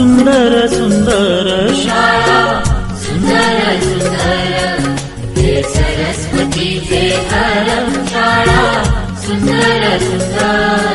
सुन्दर सुन्दर। सरस्वती सुन्दर सुन्दर।